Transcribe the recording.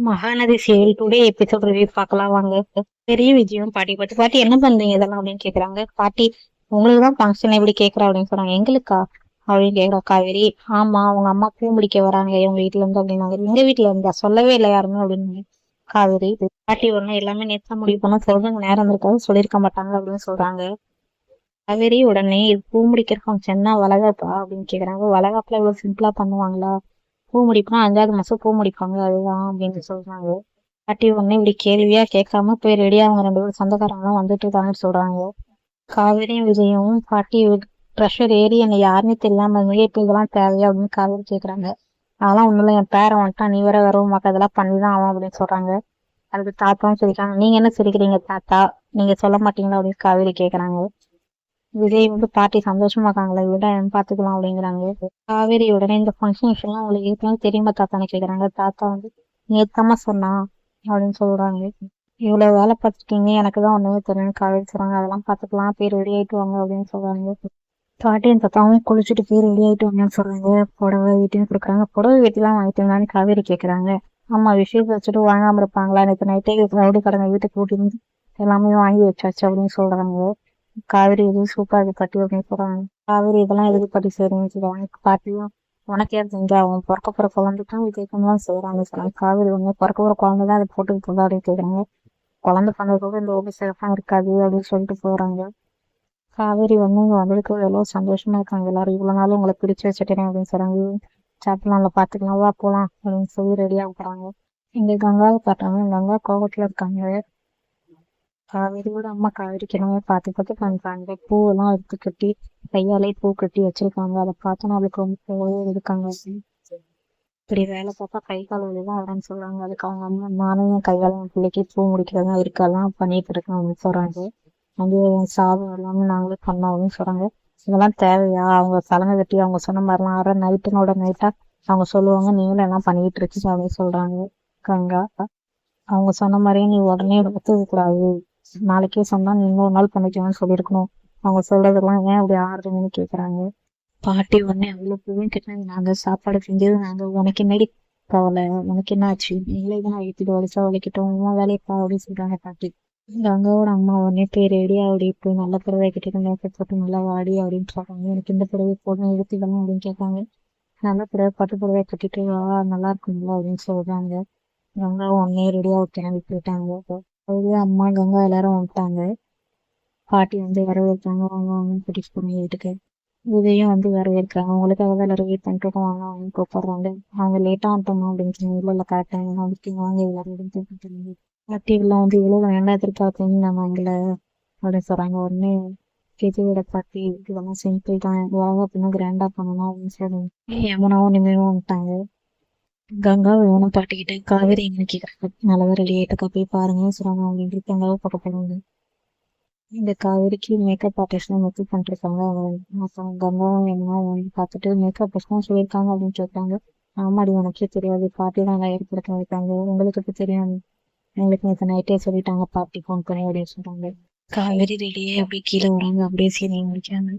மகாநதி சேவல் today episode review பார்க்கலாம் வாங்க. பெரிய விஜயம் பாட்டி பாட்டி பாட்டி என்ன பண்றீங்க இதெல்லாம் அப்படின்னு கேக்குறாங்க. பாட்டி உங்களுக்கு தான் ஃபங்க்ஷன் எப்படி கேக்குறா அப்படின்னு சொல்றாங்க எங்களுக்கா? அப்படின்னு கேக்குறா. காவேரி ஆமா அவங்க அம்மா பூ முடிக்க வராங்க. எங்க வீட்டுல இருந்து அப்படின்னாங்க. எங்க வீட்டுல இருந்தா? சொல்லவே இல்லை யாருமே அப்படின்னு காவேரி பாட்டி ஒண்ணு எல்லாமே நேத்தா முடிவு பண்ண சொல்றவங்க நேரம் இருக்காது சொல்லியிருக்க மாட்டாங்க அப்படின்னு சொல்றாங்க. காவேரி உடனே இது பூ முடிக்கிற ஃபங்க்ஷன்னா வளகாப்பா அப்படின்னு கேக்குறாங்க. வளகாப்புல இவ்வளவு சிம்பிளா பண்ணுவாங்களா? பூ முடிப்புனா அஞ்சாவது மாசம் பூ முடிப்பாங்க அதுதான் அப்படின்னு சொல்றாங்க. பாட்டி உடனே இப்படி கேள்வியா கேட்காம போய் ரெடியா அவங்க ரெண்டு பேரும் சொந்தக்காரங்க வந்துட்டு இருக்காங்கன்னு சொல்றாங்க. காவேரியும் விஜயும் பாட்டி ப்ரெஷர் ஏறி என்னை யாருமே தெரியாம இருந்தீங்க இப்ப இதெல்லாம் தேவையா அப்படின்னு காவேரி கேட்குறாங்க அதெல்லாம் ஒன்றும் இல்லை என் பேரன் வந்துட்டான் நீ வேற வரவும் மக்கள் இதெல்லாம் பண்ணிதான் ஆகும் அப்படின்னு சொல்றாங்க. அதுக்கு தாத்தாவும் சொல்லிக்கிறாங்க நீங்க என்ன சிரிக்கிறீங்க தாத்தா? நீங்க சொல்ல மாட்டீங்களா அப்படின்னு காவேரி கேட்குறாங்க விஜய் வந்து பாட்டி சந்தோஷமா இருக்காங்களா விட பாத்துக்கலாம் அப்படிங்கிறாங்க. காவேரி உடனே இந்த ஃபங்க்ஷன் விஷயம்லாம் உங்களுக்கு ஏற்கனவே தெரியுமா தாத்தான்னு கேட்குறாங்க தாத்தா வந்து நேத்தமா சொன்னா அப்படின்னு சொல்றாங்க. இவ்வளவு வேலை பார்த்துருக்கீங்க எனக்கு தான் ஒண்ணுமே தெரியும் காவேரி சொல்றாங்க அதெல்லாம் பார்த்துக்கலாம் பேர் ரெடி ஆயிட்டு வாங்க அப்படின்னு சொல்றாங்க. பாட்டியும் தாத்தாவும் குளிச்சுட்டு பேர் ரெடி ஆயிட்டு வாங்கன்னு சொல்றாங்க. புடவை வீட்டையும் கொடுக்குறாங்க. புடவை வீட்டுலாம் வாங்கிட்டீங்களான்னு காவேரி கேட்குறாங்க ஆமா விஷயத்தை வச்சுட்டு வாங்காம இருப்பாங்களா? நேற்று நைட்டே ரவுடி கடங்க வீட்டுக்கு கூட்டிட்டு எல்லாமே வாங்கி வச்சாச்சு அப்படின்னு சொல்றாங்க. காவேரி எதுவும் சூப்பரா இது பட்டி அப்படின்னு போறாங்க காவேரி இதெல்லாம் எதுக்கு பட்டி செய்றீங்கன்னு பாட்டியும் உனக்கே யார் அவன் பிறக்க போற குழந்தைக்கும் விஜய்க்கும் தான் செய்யறாங்க சொன்னாங்க காவேரி உங்க பிறக்க போற குழந்தை தான் அதை போட்டுக்கிட்டு போதா அப்படின்னு கேக்குறாங்க. குழந்தை பண்ணதுக்கு இந்த உபசேகம் இருக்காது அப்படின்னு சொல்லிட்டு போறாங்க. காவேரி வந்து இங்க வந்ததுக்கு எவ்வளவு சந்தோஷமா இருக்காங்க எல்லாரும். இவ்வளவு நாள் உங்களை பிடிச்சு வச்சுட்டேன் அப்படின்னு சொல்றாங்க. சாப்பிடலாம்ல பாத்துக்கலாம் வா போலாம் அப்படின்னு சொல்லி ரெடியா போறாங்க இங்க கங்காவை பார்த்தாங்க கங்கா கோவத்துல இருக்காங்க. காவேரியோட அம்மா காவேரிக்கு என்னமோ பார்த்து பார்த்து பண்றாங்க பூவெல்லாம் எடுத்து கட்டி கையாலே பூ கட்டி வச்சிருக்காங்க. அதை பார்த்தோன்னா அவளுக்கு ரொம்ப பூவே இருக்காங்க. இப்படி வேலை பார்த்தா கை கால் வலிதான் வரேன்னு சொல்றாங்க. அதுக்கு அவங்க அம்மா நானும் என் கையால என் பிள்ளைக்கு பூ முடிக்கிறதா இருக்கெல்லாம் பண்ணிட்டு இருக்கேன் அப்படின்னு சொல்றாங்க. அங்கே சாதம் எல்லாமே நாங்களே பண்ணோம் அப்படின்னு சொல்றாங்க. இதெல்லாம் தேவையா? அவங்க சலங்கை கட்டி அவங்க சொன்ன மாதிரிலாம் ஆற நைட்டுனோட நைட்டா அவங்க சொல்லுவாங்க நீங்களும் எல்லாம் பண்ணிட்டு இருக்கீங்க அப்படின்னு சொல்றாங்க. கங்கா அவங்க சொன்ன மாதிரியே நீ உடனே ஒத்துக்க கூடாது நாளைக்கே சொன்னா இன்னொரு நாள் பண்ணிக்கலாம்னு சொல்லியிருக்கணும். அவங்க சொல்றதெல்லாம் ஏன் அப்படி ஆறுதுன்னு கேட்குறாங்க பாட்டி உடனே அவ்வளவு பூவும் கேட்டாங்க நாங்க சாப்பாடு செஞ்சது நாங்க உனக்கு என்னடி கவலை உனக்கு என்ன ஆச்சு? நீங்களே தான் அழைத்துட்டு வலிச்சா வலிக்கிட்டோம் உன் வேலையப்பா அப்படின்னு சொல்கிறாங்க பாட்டி. கங்காவோட அம்மா உடனே போய் ரெடியா அப்படி போய் நல்ல பிறவை கிட்டே மேக்கப் போட்டு நல்லா வாடி அப்படின்னு சொல்றாங்க. எனக்கு இந்த பிறவை போடணும் எடுத்துக்கலாம் அப்படின்னு கேட்காங்க நல்ல பிறவை பட்டு பிறவை கட்டிட்டு வா நல்லா இருக்குங்களா அப்படின்னு சொல்றாங்க. கங்கா உடனே ரெடியா கிளம்பி போயிட்டாங்க. அதுவே அம்மா கங்கா எல்லாரும் வந்துட்டாங்க. பாட்டி வந்து வரவேற்காங்க வாங்க வாங்கன்னு கூட்டிட்டு போனாங்க வீட்டுக்கு. உதயம் வந்து வரவேற்கிறாங்க. அவங்களுக்காக தான் எல்லாரும் வெயிட் பண்ணிட்டு இருக்கோம். வாங்க அவங்க கூப்பிடுறாங்க. அவங்க லேட்டா வந்துட்டோம் அப்படின்னு சொன்னாங்க இல்ல இல்ல கரெக்டாக வந்துட்டீங்க வாங்க எல்லாரும் அப்படின்னு பாட்டி எல்லாம் வந்து இவ்வளோ வேண்டாம் எதிர்பார்த்தீங்க நம்ம எங்களை அப்படின்னு சொல்றாங்க. உடனே விஜயோட பாட்டி இதெல்லாம் சிம்பிள் தான். உலக அப்படின்னா கிராண்டா பண்ணணும் அப்படின்னு சொல்லி யமுனாவும் நிம்மதியும் வந்துட்டாங்க. கங்கா வேணும் பாட்டிக்கிட்டு காவேரி எங்க நல்லவர் நல்லதா ரெடி போய் பாருங்க சொல்றாங்க அவங்க கங்காவை பார்க்க போறாங்க. இந்த காவேரிக்கு மேக்கப் ஆர்டிஸ்ட் மேக்கப் பண்ணிருக்காங்க. அப்புறம் கங்காவும் என்ன பார்த்துட்டு மேக்கப் ஆர்டிஸ்ட்லாம் சொல்லியிருக்காங்க அப்படின்னு சொல்லிட்டாங்க ஆமாடி உனக்கே தெரியாது. பாட்டி தான் ஏற்படுத்த வைப்பாங்க உங்களுக்கு இப்போ தெரியும்? எங்களுக்கு நேற்று நைட்டே சொல்லிட்டாங்க பாட்டி ஃபோன் பண்ணி அப்படின்னு சொல்றாங்க. காவேரி ரெடியே அப்படியே கீழே வராங்க அப்படியே சீனியை முடிக்காங்க